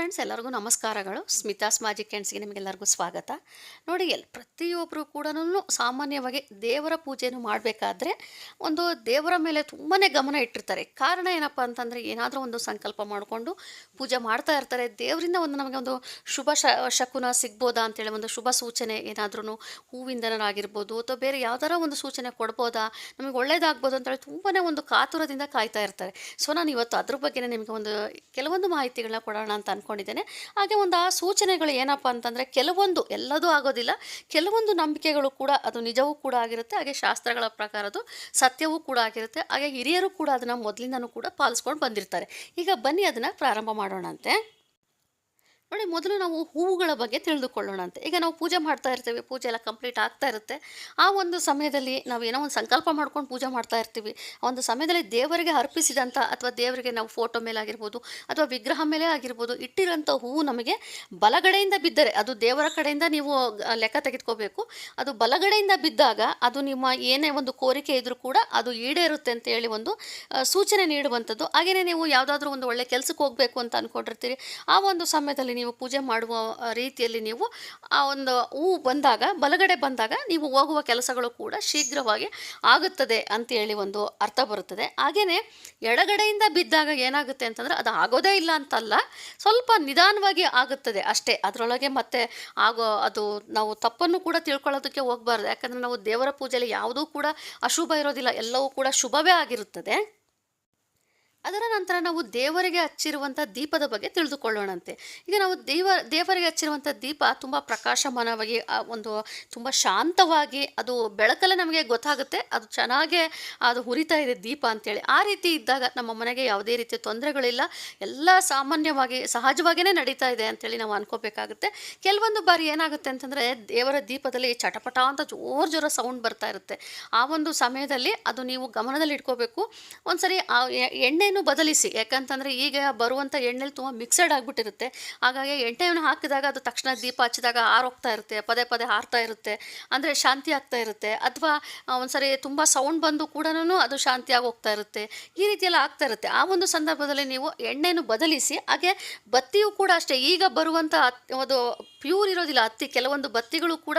Friends ಎಲ್ಲರಿಗೂ ನಮಸ್ಕಾರಗಳು. Smitha's magic ಕ್ಯಾಂಡ್ಸ್ಗೆ ನಿಮಗೆಲ್ಲರಿಗೂ ಸ್ವಾಗತ. ನೋಡಿ ಎಲ್ಲಿ ಪ್ರತಿಯೊಬ್ಬರು ಕೂಡ ಸಾಮಾನ್ಯವಾಗಿ ದೇವರ ಪೂಜೆಯನ್ನು ಮಾಡಬೇಕಾದ್ರೆ ಒಂದು ದೇವರ ಮೇಲೆ ತುಂಬಾ ಗಮನ ಇಟ್ಟಿರ್ತಾರೆ. ಕಾರಣ ಏನಪ್ಪ ಅಂತಂದರೆ ಏನಾದರೂ ಒಂದು ಸಂಕಲ್ಪ ಮಾಡಿಕೊಂಡು ಪೂಜೆ ಮಾಡ್ತಾ ಇರ್ತಾರೆ. ದೇವರಿಂದ ಒಂದು ನಮಗೆ ಒಂದು ಶುಭ ಶ, ಶಕುನ ಸಿಗ್ಬೋದಾ ಅಂತೇಳಿ ಒಂದು ಶುಭ ಸೂಚನೆ ಏನಾದ್ರೂ ಹೂವಿಂದನಾಗಿರ್ಬೋದು ಅಥವಾ ಬೇರೆ ಯಾವ್ದಾರ ಒಂದು ಸೂಚನೆ ಕೊಡ್ಬೋದಾ, ನಮಗೆ ಒಳ್ಳೇದಾಗ್ಬೋದು ಅಂತೇಳಿ ತುಂಬಾ ಒಂದು ಕಾತುರದಿಂದ ಕಾಯ್ತಾ ಇರ್ತಾರೆ. ಸೊ, ನಾನು ಇವತ್ತು ಅದ್ರ ಬಗ್ಗೆನೇ ನಿಮಗೆ ಒಂದು ಕೆಲವೊಂದು ಮಾಹಿತಿಗಳನ್ನ ಕೊಡೋಣ ಅಂತ ಅಂದ್ಕೊಂಡಿದ್ದೇನೆ ಹಾಗೆ ಒಂದು ಆ ಸೂಚನೆಗಳು ಏನಪ್ಪ ಅಂತಂದರೆ ಕೆಲವೊಂದು ಎಲ್ಲದೂ ಆಗೋದಿಲ್ಲ. ಕೆಲವೊಂದು ನಂಬಿಕೆಗಳು ಕೂಡ ಅದು ನಿಜವೂ ಕೂಡ ಆಗಿರುತ್ತೆ. ಹಾಗೆ ಶಾಸ್ತ್ರಗಳ ಪ್ರಕಾರ ಅದು ಸತ್ಯವೂ ಕೂಡ ಆಗಿರುತ್ತೆ. ಹಾಗೆ ಹಿರಿಯರು ಕೂಡ ಅದನ್ನು ಮೊದಲಿಂದನೂ ಕೂಡ ಪಾಲಿಸ್ಕೊಂಡು ಬಂದಿರ್ತಾರೆ. ಈಗ ಬನ್ನಿ ಅದನ್ನು ಪ್ರಾರಂಭ ಮಾಡೋಣಂತೆ. ನೋಡಿ, ಮೊದಲು ನಾವು ಹೂವುಗಳ ಬಗ್ಗೆ ತಿಳಿದುಕೊಳ್ಳೋಣ ಅಂತ. ಈಗ ನಾವು ಪೂಜೆ ಮಾಡ್ತಾ ಇರ್ತೀವಿ, ಪೂಜೆ ಎಲ್ಲ ಕಂಪ್ಲೀಟ್ ಆಗ್ತಾ ಇರುತ್ತೆ. ಆ ಒಂದು ಸಮಯದಲ್ಲಿ ನಾವು ಏನೋ ಒಂದು ಸಂಕಲ್ಪ ಮಾಡ್ಕೊಂಡು ಪೂಜೆ ಮಾಡ್ತಾ ಇರ್ತೀವಿ. ಒಂದು ಸಮಯದಲ್ಲಿ ದೇವರಿಗೆ ಅರ್ಪಿಸಿದಂಥ ಅಥವಾ ದೇವರಿಗೆ ನಾವು ಫೋಟೋ ಮೇಲೆ ಆಗಿರ್ಬೋದು ಅಥವಾ ವಿಗ್ರಹ ಮೇಲೆ ಆಗಿರ್ಬೋದು ಇಟ್ಟಿರೋಂಥ ಹೂವು ನಮಗೆ ಬಲಗಡೆಯಿಂದ ಬಿದ್ದರೆ, ಅದು ದೇವರ ಕಡೆಯಿಂದ ನೀವು ಲೆಕ್ಕ ತೆಗೆದುಕೋಬೇಕು. ಅದು ಬಲಗಡೆಯಿಂದ ಬಿದ್ದಾಗ ಅದು ನಿಮ್ಮ ಏನೇ ಒಂದು ಕೋರಿಕೆ ಇದ್ದರೂ ಕೂಡ ಅದು ಈಡೇರುತ್ತೆ ಅಂತ ಹೇಳಿ ಒಂದು ಸೂಚನೆ ನೀಡುವಂಥದ್ದು. ಹಾಗೆಯೇ ನೀವು ಯಾವುದಾದ್ರೂ ಒಂದು ಒಳ್ಳೆ ಕೆಲಸಕ್ಕೆ ಹೋಗಬೇಕು ಅಂತ ಅಂದ್ಕೊಂಡಿರ್ತೀರಿ ಆ ಒಂದು ಸಮಯದಲ್ಲಿ ನೀವು ಪೂಜೆ ಮಾಡುವ ರೀತಿಯಲ್ಲಿ ನೀವು, ಆ, ಒಂದು ಹೂವು ಬಂದಾಗ, ಬಲಗಡೆ ಬಂದಾಗ ನೀವು ಹೋಗುವ ಕೆಲಸಗಳು ಕೂಡ ಶೀಘ್ರವಾಗಿ ಆಗುತ್ತದೆ ಅಂತೇಳಿ ಒಂದು ಅರ್ಥ ಬರುತ್ತದೆ. ಹಾಗೆಯೇ ಎಡಗಡೆಯಿಂದ ಬಿದ್ದಾಗ ಏನಾಗುತ್ತೆ ಅಂತಂದರೆ ಅದು ಆಗೋದೇ ಇಲ್ಲ ಅಂತಲ್ಲ, ಸ್ವಲ್ಪ ನಿಧಾನವಾಗಿ ಆಗುತ್ತದೆ ಅಷ್ಟೇ. ಅದರೊಳಗೆ ಮತ್ತೆ ಆಗೋ ಅದು ನಾವು ತಪ್ಪನ್ನು ಕೂಡ ತಿಳ್ಕೊಳ್ಳೋದಕ್ಕೆ ಹೋಗಬಾರ್ದು. ಯಾಕಂದರೆ ನಾವು ದೇವರ ಪೂಜೆಯಲ್ಲಿ ಯಾವುದೂ ಕೂಡ ಅಶುಭ ಇರೋದಿಲ್ಲ, ಎಲ್ಲವೂ ಕೂಡ ಶುಭವೇ ಆಗಿರುತ್ತದೆ. ಅದರ ನಂತರ ನಾವು ದೇವರಿಗೆ ಹಚ್ಚಿರುವಂಥ ದೀಪದ ಬಗ್ಗೆ ತಿಳಿದುಕೊಳ್ಳೋಣಂತೆ. ಈಗ ನಾವು ದೇವ, ದೇವರಿಗೆ ಹಚ್ಚಿರುವಂಥ ದೀಪ ತುಂಬ ಪ್ರಕಾಶಮಾನವಾಗಿ ಒಂದು ತುಂಬ ಶಾಂತವಾಗಿ, ಅದು ಬೆಳಕಲ್ಲೇ ನಮಗೆ ಗೊತ್ತಾಗುತ್ತೆ, ಅದು ಚೆನ್ನಾಗೇ, ಅದು ಹುರಿತಾ ಇದೆ ದೀಪ ಅಂತೇಳಿ. ಆ ರೀತಿ ಇದ್ದಾಗ ನಮ್ಮ ಮನೆಗೆ ಯಾವುದೇ ರೀತಿಯ ತೊಂದರೆಗಳಿಲ್ಲ, ಎಲ್ಲ ಸಾಮಾನ್ಯವಾಗಿ, ಸಹಜವಾಗಿಯೇ ನಡೀತಾ ಇದೆ ಅಂತೇಳಿ ನಾವು ಅನ್ಕೋಬೇಕಾಗುತ್ತೆ. ಕೆಲವೊಂದು ಬಾರಿ ಏನಾಗುತ್ತೆ ಅಂತಂದರೆ, ದೇವರ ದೀಪದಲ್ಲಿ ಚಟಪಟ ಅಂತ ಜೋರು ಜೋರ ಸೌಂಡ್ ಬರ್ತಾ ಇರುತ್ತೆ. ಆ ಒಂದು ಸಮಯದಲ್ಲಿ ಅದು ನೀವು ಗಮನದಲ್ಲಿ ಇಟ್ಕೋಬೇಕು ಒಂದ್ಸರಿ ಆ ಎ- ಎಣ್ಣೆಯನ್ನು ಬದಲಿಸಿ. ಯಾಕಂತಂದರೆ ಈಗ ಬರುವಂಥ ಎಣ್ಣೆಲಿ ತುಂಬ ಮಿಕ್ಸಡ್ ಆಗಿಬಿಟ್ಟಿರುತ್ತೆ. ಹಾಗಾಗಿ ಎಣ್ಣೆಯನ್ನು ಹಾಕಿದಾಗ ಅದು ತಕ್ಷಣ ದೀಪ ಹಚ್ಚಿದಾಗ ಆರೋಗ್ತಾ ಇರುತ್ತೆ, ಪದೇ ಪದೇ ಹಾರ್ತಾ ಇರುತ್ತೆ, ಅಂದರೆ ಶಾಂತಿ ಆಗ್ತಾ ಇರುತ್ತೆ, ಅಥವಾ ಒಂದ್ಸರಿ ತುಂಬ ಸೌಂಡ್ ಬಂದು ಕೂಡ ಅದು ಶಾಂತಿಯಾಗಿ ಹೋಗ್ತಾ ಇರುತ್ತೆ. ಈ ರೀತಿಯೆಲ್ಲ ಆಗ್ತಾ ಇರುತ್ತೆ. ಆ ಒಂದು ಸಂದರ್ಭದಲ್ಲಿ ನೀವು ಎಣ್ಣೆಯನ್ನು ಬದಲಿಸಿ, ಹಾಗೆ ಬತ್ತಿಯೂ ಕೂಡ ಅಷ್ಟೇ. ಈಗ ಬರುವಂಥ ಒಂದು ಪ್ಯೂರ್ ಇರೋದಿಲ್ಲ. ಹತ್ತಿ ಕೆಲವೊಂದು ಬತ್ತಿಗಳು ಕೂಡ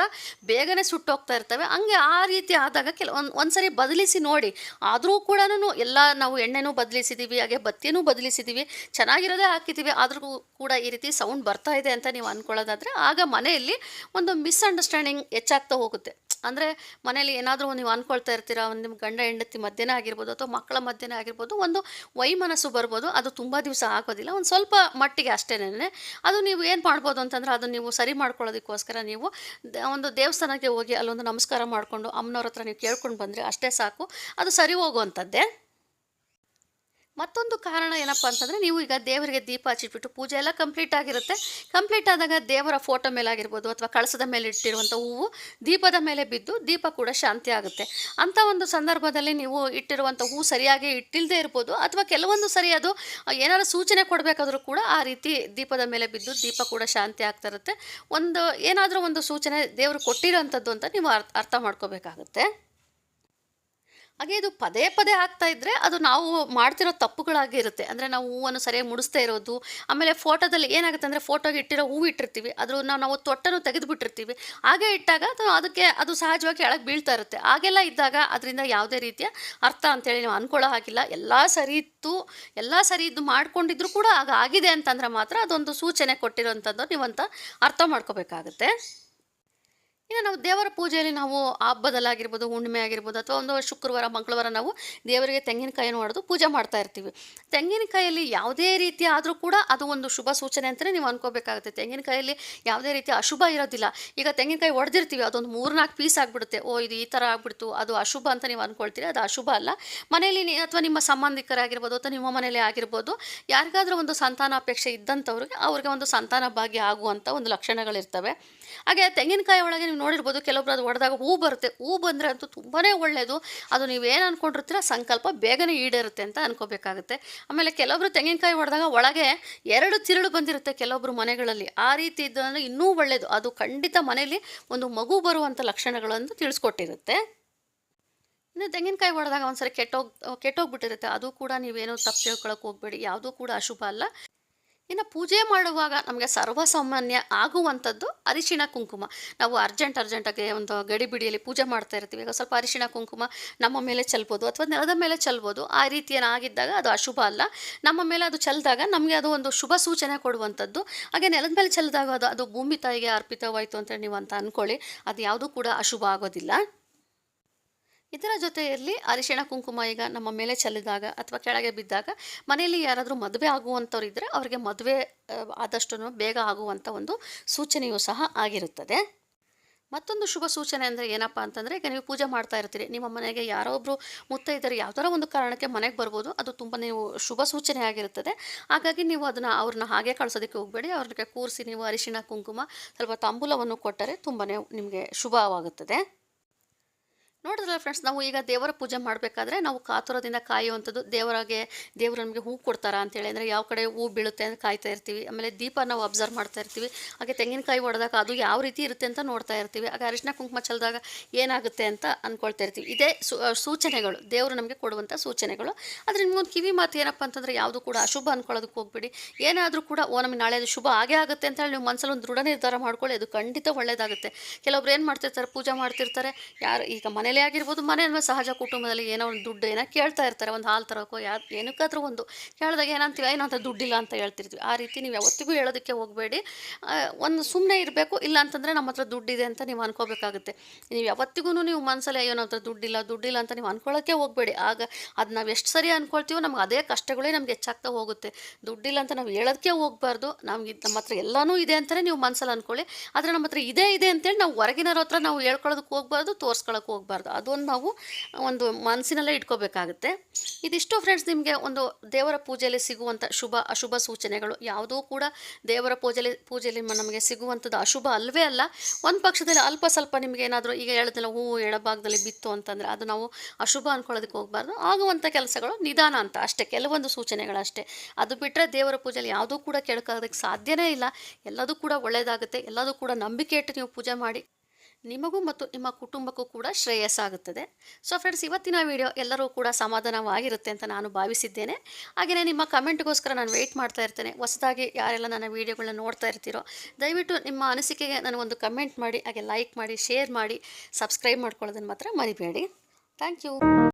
ಬೇಗನೆ ಸುಟ್ಟೋಗ್ತಾ ಇರ್ತವೆ. ಹಂಗೆ ಆ ರೀತಿ ಆದಾಗ ಕೆಲವೊಂದು ಒಂದ್ಸರಿ ಬದಲಿಸಿ ನೋಡಿ. ಆದರೂ ಕೂಡ ಎಲ್ಲ ನಾವು ಎಣ್ಣೆನೂ ಬದಲಿಸಿದ್ದೀವಿ ಹಾಗೆ ಬತ್ತಿನೂ ಬದಲಿಸಿದ್ದೀವಿ ಚೆನ್ನಾಗಿರೋದೇ ಹಾಕಿದ್ದೀವಿ ಆದರೂ ಕೂಡ ಈ ರೀತಿ ಸೌಂಡ್ ಬರ್ತಾ ಇದೆ ಅಂತ ನೀವು ಅಂದ್ಕೊಳ್ಳೋದಾದರೆ ಆಗ ಮನೆಯಲ್ಲಿ ಒಂದು ಮಿಸ್ಅಂಡರ್ಸ್ಟ್ಯಾಂಡಿಂಗ್ ಹೆಚ್ಚಾಗ್ತಾ ಹೋಗುತ್ತೆ. ಅಂದರೆ ಮನೇಲಿ ಏನಾದರೂ ನೀವು ಅಂದ್ಕೊಳ್ತಾ ಇರ್ತೀರಾ, ಒಂದು ನಿಮ್ಮ ಗಂಡ ಹೆಂಡತಿ ಮಧ್ಯನೇ ಆಗಿರ್ಬೋದು ಅಥವಾ ಮಕ್ಕಳ ಮಧ್ಯನೇ ಆಗಿರ್ಬೋದು, ಒಂದು ವೈಮನಸ್ಸು ಬರ್ಬೋದು. ಅದು ತುಂಬ ದಿವಸ ಆಗೋದಿಲ್ಲ. ಒಂದು ಸ್ವಲ್ಪ ಮಟ್ಟಿಗೆ ಅಷ್ಟೇನೆ ಅದು ನೀವು ಏನು ಮಾಡ್ಬೋದು ಅಂತಂದರೆ ಅದು ನೀವು ಸರಿ ಮಾಡ್ಕೊಳ್ಳೋದಕ್ಕೋಸ್ಕರ ನೀವು ಒಂದು ದೇವಸ್ಥಾನಕ್ಕೆ ಹೋಗಿ ಅಲ್ಲೊಂದು ನಮಸ್ಕಾರ ಮಾಡಿಕೊಂಡು ಅಮ್ಮನವ್ರ ಹತ್ರ ನೀವು ಕೇಳ್ಕೊಂಡು ಬಂದರೆ ಅಷ್ಟೇ ಸಾಕು. ಅದು ಸರಿ ಹೋಗುವಂಥದ್ದೇ. ಮತ್ತೊಂದು ಕಾರಣ ಏನಪ್ಪ ಅಂತಂದರೆ ನೀವು ಈಗ ದೇವರಿಗೆ ದೀಪ ಹಚ್ಚಿಟ್ಬಿಟ್ಟು ಪೂಜೆ ಎಲ್ಲ ಕಂಪ್ಲೀಟ್ ಆಗಿರುತ್ತೆ. ಕಂಪ್ಲೀಟ್ ಆದಾಗ ದೇವರ ಫೋಟೋ ಮೇಲೆ ಆಗಿರ್ಬೋದು ಅಥವಾ ಕಳಸದ ಮೇಲೆ ಇಟ್ಟಿರುವಂಥ ಹೂವು ದೀಪದ ಮೇಲೆ ಬಿದ್ದು ದೀಪ ಕೂಡ ಶಾಂತಿ ಆಗುತ್ತೆ. ಅಂಥ ಒಂದು ಸಂದರ್ಭದಲ್ಲಿ ನೀವು ಇಟ್ಟಿರುವಂಥ ಹೂವು ಸರಿಯಾಗಿ ಇಟ್ಟಿಲ್ಲದೆ ಇರ್ಬೋದು ಅಥವಾ ಕೆಲವೊಂದು ಸರಿ ಅದು ಏನಾದ್ರು ಸೂಚನೆ ಕೊಡಬೇಕಾದ್ರೂ ಕೂಡ ಆ ರೀತಿ ದೀಪದ ಮೇಲೆ ಬಿದ್ದು ದೀಪ ಕೂಡ ಶಾಂತಿ ಆಗ್ತಾ ಇರುತ್ತೆ. ಒಂದು ಏನಾದರೂ ಒಂದು ಸೂಚನೆ ದೇವರು ಕೊಟ್ಟಿರೋಂಥದ್ದು ಅಂತ ನೀವು ಅರ್ಥ ಅರ್ಥ ಮಾಡ್ಕೋಬೇಕಾಗುತ್ತೆ. ಹಾಗೆ ಇದು ಪದೇ ಪದೇ ಆಗ್ತಾ ಇದ್ದರೆ ಅದು ನಾವು ಮಾಡ್ತಿರೋ ತಪ್ಪುಗಳಾಗಿರುತ್ತೆ. ಅಂದರೆ ನಾವು ಹೂವನ್ನು ಸರಿಯಾಗಿ ಮುಡಿಸ್ತಾ ಇರೋದು, ಆಮೇಲೆ ಫೋಟೋದಲ್ಲಿ ಏನಾಗುತ್ತೆ ಅಂದರೆ ಫೋಟೋಗೆ ಇಟ್ಟಿರೋ ಹೂವು ಇಟ್ಟಿರ್ತೀವಿ, ಅದ್ರ ನಾವು ತೊಟ್ಟನ್ನು ತೆಗೆದುಬಿಟ್ಟಿರ್ತೀವಿ. ಹಾಗೆ ಇಟ್ಟಾಗ ಅದು ಅದಕ್ಕೆ ಅದು ಸಹಜವಾಗಿ ಕೆಳಗೆ ಬೀಳ್ತಾ ಇರುತ್ತೆ. ಹಾಗೆಲ್ಲ ಇದ್ದಾಗ ಅದರಿಂದ ಯಾವುದೇ ರೀತಿಯ ಅರ್ಥ ಅಂತೇಳಿ ನಾವು ಅನ್ಕೊಳ್ಳೋ ಹಾಗಿಲ್ಲ. ಎಲ್ಲ ಸರಿ ಇತ್ತು, ಎಲ್ಲ ಸರಿ ಇದ್ದು ಮಾಡ್ಕೊಂಡಿದ್ರು ಕೂಡ ಆಗ ಆಗಿದೆ ಅಂತಂದರೆ ಮಾತ್ರ ಅದೊಂದು ಸೂಚನೆ ಕೊಟ್ಟಿರೋಂಥದ್ದು ನೀವಂತ ಅರ್ಥ ಮಾಡ್ಕೋಬೇಕಾಗುತ್ತೆ. ಇನ್ನು ನಾವು ದೇವರ ಪೂಜೆಯಲ್ಲಿ ನಾವು ಹಬ್ಬದಲ್ಲಾಗಿರ್ಬೋದು, ಹುಣ್ಣಿಮೆ ಆಗಿರ್ಬೋದು ಅಥವಾ ಒಂದು ಶುಕ್ರವಾರ, ಮಂಗಳವಾರ ನಾವು ದೇವರಿಗೆ ತೆಂಗಿನಕಾಯಿಯನ್ನು ಹೊಡೆದು ಪೂಜೆ ಮಾಡ್ತಾ ಇರ್ತೀವಿ. ತೆಂಗಿನಕಾಯಲ್ಲಿ ಯಾವುದೇ ರೀತಿ ಆದರೂ ಕೂಡ ಅದು ಒಂದು ಶುಭ ಸೂಚನೆ ಅಂತಲೇ ನೀವು ಅನ್ಕೋಬೇಕಾಗುತ್ತೆ. ತೆಂಗಿನಕಾಯಲ್ಲಿ ಯಾವುದೇ ರೀತಿ ಅಶುಭ ಇರೋದಿಲ್ಲ. ಈಗ ತೆಂಗಿನಕಾಯಿ ಹೊಡೆದಿರ್ತೀವಿ ಅದೊಂದು ಮೂರ್ನಾಲ್ಕು ಪೀಸ್ ಆಗಿಬಿಡುತ್ತೆ. ಓ, ಇದು ಈ ಥರ ಆಗ್ಬಿಡ್ತು, ಅದು ಅಶುಭ ಅಂತ ನೀವು ಅಂದ್ಕೊಳ್ತೀರಿ ಅದು ಅಶುಭ ಅಲ್ಲ. ಮನೆಯಲ್ಲಿ ಅಥವಾ ನಿಮ್ಮ ಸಂಬಂಧಿಕರಾಗಿರ್ಬೋದು ಅಥವಾ ನಿಮ್ಮ ಮನೆಯಲ್ಲಿ ಆಗಿರ್ಬೋದು, ಯಾರಿಗಾದರೂ ಒಂದು ಸಂತಾನಾಪೇಕ್ಷೆ ಇದ್ದಂಥವ್ರಿಗೆ ಅವ್ರಿಗೆ ಒಂದು ಸಂತಾನ ಭಾಗ್ಯ ಆಗುವಂಥ ಒಂದು ಲಕ್ಷಣಗಳಿರ್ತವೆ. ಹಾಗೆ ತೆಂಗಿನಕಾಯಿ ಒಳಗೆ ನೀವು ನೋಡಿರ್ಬೋದು ಕೆಲವೊಬ್ರು ಅದು ಹೊಡೆದಾಗ ಹೂ ಬರುತ್ತೆ. ಹೂ ಬಂದರೆ ಅಂತೂ ತುಂಬಾ ಒಳ್ಳೆಯದು ಅದು ನೀವೇನು ಅಂದ್ಕೊಂಡಿರ್ತೀರ ಸಂಕಲ್ಪ ಬೇಗನೆ ಈಡೇರುತ್ತೆ ಅಂತ ಅನ್ಕೋಬೇಕಾಗುತ್ತೆ. ಆಮೇಲೆ ಕೆಲವೊಬ್ರು ತೆಂಗಿನಕಾಯಿ ಹೊಡೆದಾಗ ಒಳಗೆ ಎರಡು ತಿರುಳು ಬಂದಿರುತ್ತೆ ಕೆಲವೊಬ್ರು ಮನೆಗಳಲ್ಲಿ. ಆ ರೀತಿ ಇದ್ದಂದ್ರೆ ಇನ್ನೂ ಒಳ್ಳೆಯದು ಅದು ಖಂಡಿತ ಮನೆಯಲ್ಲಿ ಒಂದು ಮಗು ಬರುವಂಥ ಲಕ್ಷಣಗಳನ್ನು ತಿಳಿಸ್ಕೊಟ್ಟಿರುತ್ತೆ. ಇನ್ನು ತೆಂಗಿನಕಾಯಿ ಹೊಡೆದಾಗ ಒಂದ್ಸರಿ ಕೆಟ್ಟೋಗಿ, ಕೆಟ್ಟೋಗ್ಬಿಟ್ಟಿರುತ್ತೆ. ಅದು ಕೂಡ ನೀವೇನೋ ತಪ್ಪು ತಿಳ್ಕೊಳಕ್ಕೆ ಹೋಗಬೇಡಿ. ಯಾವುದೂ ಕೂಡ ಅಶುಭ ಅಲ್ಲ. ಇನ್ನು ಪೂಜೆ ಮಾಡುವಾಗ ನಮಗೆ ಸರ್ವಸಾಮಾನ್ಯ ಆಗುವಂಥದ್ದು ಅರಿಶಿಣ ಕುಂಕುಮ. ನಾವು ಅರ್ಜೆಂಟ್ ಅರ್ಜೆಂಟಾಗಿ ಒಂದು ಗಡಿಬಿಡಿಯಲ್ಲಿ ಪೂಜೆ ಮಾಡ್ತಾ ಇರ್ತೀವಿ. ಈಗ ಸ್ವಲ್ಪ ಅರಿಶಿಣ ಕುಂಕುಮ ನಮ್ಮ ಮೇಲೆ ಚೆಲ್ಬೋದು ಅಥವಾ ನೆಲದ ಮೇಲೆ ಚೆಲ್ಬೋದು. ಆ ರೀತಿ ಏನಾಗಿದ್ದಾಗ ಅದು ಅಶುಭ ಅಲ್ಲ. ನಮ್ಮ ಮೇಲೆ ಅದು ಚೆಲ್ಲಿದಾಗ ನಮಗೆ ಅದು ಒಂದು ಶುಭ ಸೂಚನೆ ಕೊಡುವಂಥದ್ದು. ಹಾಗೆ ನೆಲದ ಮೇಲೆ ಚೆಲ್ಲಿದಾಗ ಅದು ಅದು ಭೂಮಿ ತಾಯಿಗೆ ಅರ್ಪಿತವಾಯಿತು ಅಂತ ನೀವು ಅಂತ ಅಂದ್ಕೊಳ್ಳಿ ಅದು ಯಾವುದೂ ಕೂಡ ಅಶುಭ ಆಗೋದಿಲ್ಲ. ಇದರ ಜೊತೆಯಲ್ಲಿ ಅರಿಶಿಣ ಕುಂಕುಮ ಈಗ ನಮ್ಮ ಮೇಲೆ ಚೆಲ್ಲಿದಾಗ ಅಥವಾ ಕೆಳಗೆ ಬಿದ್ದಾಗ ಮನೆಯಲ್ಲಿ ಯಾರಾದರೂ ಮದುವೆ ಆಗುವಂಥವ್ರು ಇದ್ದರೆ ಅವರಿಗೆ ಮದುವೆ ಆದಷ್ಟು ಬೇಗ ಆಗುವಂಥ ಒಂದು ಸೂಚನೆಯೂ ಸಹ ಆಗಿರುತ್ತದೆ. ಮತ್ತೊಂದು ಶುಭ ಸೂಚನೆ ಅಂದರೆ ಏನಪ್ಪ ಅಂತಂದರೆ ಈಗ ನೀವು ಪೂಜೆ ಮಾಡ್ತಾ ಇರ್ತೀರಿ. ನಿಮ್ಮ ಮನೆಗೆ ಯಾರೋ ಒಬ್ಬರು ಮುತ್ತೈದರು ಯಾವ್ದಾರ ಒಂದು ಕಾರಣಕ್ಕೆ ಮನೆಗೆ ಬರ್ಬೋದು. ಅದು ತುಂಬ ನೀವು ಶುಭ ಸೂಚನೆ ಆಗಿರುತ್ತದೆ. ಹಾಗಾಗಿ ನೀವು ಅದನ್ನು ಅವ್ರನ್ನ ಹಾಗೆ ಕಳಿಸೋದಕ್ಕೆ ಹೋಗಬೇಡಿ. ಅವ್ರಿಗೆ ಕೂರಿಸಿ ನೀವು ಅರಿಶಿಣ ಕುಂಕುಮ ಸ್ವಲ್ಪ ತಾಂಬೂಲವನ್ನು ಕೊಟ್ಟರೆ ತುಂಬಾ ನಿಮಗೆ ಶುಭವಾಗುತ್ತದೆ. ನೋಡಿದ್ರಲ್ಲ ಫ್ರೆಂಡ್ಸ್ ನಾವು ಈಗ ದೇವರ ಪೂಜೆ ಮಾಡಬೇಕಾದ್ರೆ ನಾವು ಕಾತುರದಿಂದ ಕಾಯುವಂಥದ್ದು ದೇವರಿಗೆ, ದೇವರು ನಮಗೆ ಹೂ ಕೊಡ್ತಾರ ಅಂತೇಳಿ ಅಂದರೆ ಯಾವ ಕಡೆ ಹೂ ಬೀಳುತ್ತೆ ಅಂತ ಕಾಯ್ತಾ ಇರ್ತೀವಿ. ಆಮೇಲೆ ದೀಪ ನಾವು ಅಬ್ಸರ್ವ್ ಮಾಡ್ತಾ ಇರ್ತೀವಿ. ಹಾಗೆ ತೆಂಗಿನಕಾಯಿ ಹೊಡೆದಾಗ ಅದು ಯಾವ ರೀತಿ ಇರುತ್ತೆ ಅಂತ ನೋಡ್ತಾ ಇರ್ತೀವಿ. ಹಾಗೆ ಅರಿಶಿನ ಕುಂಕುಮ ಚೆಲ್ದಾಗ ಏನಾಗುತ್ತೆ ಅಂತ ಅಂದ್ಕೊಳ್ತಾ ಇರ್ತೀವಿ. ಇದೇ ಸೂಚನೆಗಳು. ದೇವರು ನಮಗೆ ಕೊಡುವಂಥ ಸೂಚನೆಗಳು. ಆದರೆ ನಿಮಗೊಂದು ಕಿವಿ ಮಾತು ಏನಪ್ಪ ಅಂತಂದರೆ ಯಾವುದು ಕೂಡ ಅಶುಭ ಅಂದ್ಕೊಳ್ಳೋದಕ್ಕೆ ಹೋಗ್ಬಿಡಿ. ಏನಾದರೂ ಕೂಡ, ಓ, ನಮಗೆ ನಾಳೆ ಅದು ಶುಭ ಆಗೇ ಆಗುತ್ತೆ ಅಂತ ಹೇಳಿ ನೀವು ಮನಸ್ಸಲ್ಲಿ ಒಂದು ದೃಢ ನಿರ್ಧಾರ ಮಾಡ್ಕೊಳ್ಳಿ. ಅದು ಖಂಡಿತ ಒಳ್ಳೆಯದಾಗುತ್ತೆ ಕೆಲವೊಬ್ರು ಏನು ಮಾಡ್ತಿರ್ತಾರೆ, ಪೂಜೆ ಮಾಡ್ತಿರ್ತಾರೆ. ಯಾರು, ಈಗ ಮನೇಲೇ ಆಗಿರ್ಬೋದು ಮನೆ ಅಂದರೆ ಸಹಜ ಕುಟುಂಬದಲ್ಲಿ ಏನೋ ಒಂದು ದುಡ್ಡು ಏನೋ ಕೇಳ್ತಾ ಇರ್ತಾರೆ, ಒಂದು ಹಾಲು ತರೋಕೋ, ಯಾ, ಏನಕ್ಕಾದ್ರೂ ಒಂದು. ಕೇಳಿದಾಗ ಏನಂತೀವಿ ಏನೋ ಅಂತ ದುಡ್ಡಿಲ್ಲ ಅಂತ ಹೇಳ್ತಿರ್ತೀವಿ. ಆ ರೀತಿ ನೀವು ಯಾವತ್ತಿಗೂ ಹೇಳೋದಕ್ಕೆ ಹೋಗಬೇಡಿ. ಒಂದು ಸುಮ್ಮನೆ ಇರಬೇಕು, ಇಲ್ಲ ಅಂತಂದರೆ ನಮ್ಮ ಹತ್ರ ದುಡ್ಡಿದೆ ಅಂತ ನೀವು ಅನ್ಕೋಬೇಕಾಗುತ್ತೆ. ನೀವು ಯಾವತ್ತಿಗೂ ನೀವು ಮನಸ್ಸಲ್ಲಿ ಅಯ್ಯೋ ನಮ್ಮ ಹತ್ರ ದುಡ್ಡಿಲ್ಲ ದುಡ್ಡಿಲ್ಲ ಅಂತ ನೀವು ಅನ್ಕೊಳ್ಳೋಕ್ಕೆ ಹೋಗಬೇಡಿ. ಆಗ ಅದು ನಾವು ಎಷ್ಟು ಸರಿ ಅನ್ಕೊಳ್ತೀವೋ, ನಮ್ಗೆ ಅದೇ ಕಷ್ಟಗಳೇ ನಮ್ಗೆ ಹೆಚ್ಚಾಗ್ತಾ ಹೋಗುತ್ತೆ. ದುಡ್ಡಿಲ್ಲ ಅಂತ ನಾವು ಹೇಳೋದಕ್ಕೆ ಹೋಗಬಾರ್ದು. ನಮ್ಗೆ ನಮ್ಮ ಹತ್ರ ಎಲ್ಲನೂ ಇದೆ ಅಂತಲೇ ನೀವು ಮನಸ್ಸಲ್ಲಿ ಅಂದ್ಕೊಳ್ಳಿ ಆದರೆ ನಮ್ಮ ಹತ್ರ ಇದೇ ಇದೆ ಅಂತೇಳಿ ನಾವು ಹೊರಗಿನವ್ರ ಹತ್ರ ನಾವು ಹೇಳ್ಕೊಳ್ಳೋದಕ್ಕೆ ಹೋಗ್ಬಾರ್ದು ತೋರಿಸ್ಕೊಳ್ಳೋಕೆ ಹೋಗ್ಬಾರ್ದು. ಅದೊಂದು ನಾವು ಒಂದು ಮನಸ್ಸಿನಲ್ಲೇ ಇಟ್ಕೋಬೇಕಾಗುತ್ತೆ. ಇದಿಷ್ಟು ಫ್ರೆಂಡ್ಸ್ ನಿಮಗೆ ಒಂದು ದೇವರ ಪೂಜೆಯಲ್ಲಿ ಸಿಗುವಂಥ ಶುಭ, ಅಶುಭ ಸೂಚನೆಗಳು ಯಾವುದೂ ಕೂಡ ದೇವರ ಪೂಜೆಯಲ್ಲಿ ಪೂಜೆಯಲ್ಲಿ ನಮಗೆ ಸಿಗುವಂಥದ್ದು ಅಶುಭ ಅಲ್ಲವೇ ಅಲ್ಲ. ಒಂದು ಪಕ್ಷದಲ್ಲಿ ಅಲ್ಪ ಸ್ವಲ್ಪ ನಿಮಗೆ ಏನಾದರೂ ಈಗ ಹೇಳಿದ್ನಲ್ಲ ಹೂವು ಎಡಭಾಗದಲ್ಲಿ ಬಿತ್ತು ಅಂತಂದರೆ ಅದು ನಾವು ಅಶುಭ ಅಂದ್ಕೊಳ್ಳೋದಕ್ಕೆ ಹೋಗಬಾರ್ದು. ಆಗುವಂಥ ಕೆಲಸಗಳು ನಿಧಾನ ಅಂತ ಅಷ್ಟೇ, ಕೆಲವೊಂದು ಸೂಚನೆಗಳಷ್ಟೇ ಅದು ಬಿಟ್ಟರೆ ದೇವರ ಪೂಜೆಯಲ್ಲಿ ಯಾವುದೂ ಕೂಡ ಕೆಳಕೋದಕ್ಕೆ ಸಾಧ್ಯನೇ ಇಲ್ಲ. ಎಲ್ಲದೂ ಕೂಡ ಒಳ್ಳೆಯದಾಗುತ್ತೆ ಎಲ್ಲದೂ ಕೂಡ ನಂಬಿಕೆ ಇಟ್ಟು ನೀವು ಪೂಜೆ ಮಾಡಿ. ನಿಮಗೂ ಮತ್ತು ನಿಮ್ಮ ಕುಟುಂಬಕ್ಕೂ ಕೂಡ ಶ್ರೇಯಸ್ಸಾಗುತ್ತದೆ. ಸೊ ಫ್ರೆಂಡ್ಸ್ ಇವತ್ತಿನ ವಿಡಿಯೋ ಎಲ್ಲರೂ ಕೂಡ ಸಮಾಧಾನವಾಗಿರುತ್ತೆ ಅಂತ ನಾನು ಭಾವಿಸಿದ್ದೇನೆ. ಹಾಗೆಯೇ ನಿಮ್ಮ ಕಮೆಂಟ್ಗೋಸ್ಕರ ನಾನು ವೆಯ್ಟ್ ಮಾಡ್ತಾ ಇರ್ತೇನೆ. ಹೊಸದಾಗಿ ಯಾರೆಲ್ಲ ನನ್ನ ವೀಡಿಯೋಗಳನ್ನ ನೋಡ್ತಾ ಇರ್ತೀರೋ, ದಯವಿಟ್ಟು ನಿಮ್ಮ ಅನಿಸಿಕೆಗೆ ನನಗೊಂದು ಕಮೆಂಟ್ ಮಾಡಿ, ಹಾಗೆ ಲೈಕ್ ಮಾಡಿ ಶೇರ್ ಮಾಡಿ ಸಬ್ಸ್ಕ್ರೈಬ್ ಮಾಡ್ಕೊಳ್ಳೋದನ್ನು ಮಾತ್ರ ಮರಿಬೇಡಿ. Thank you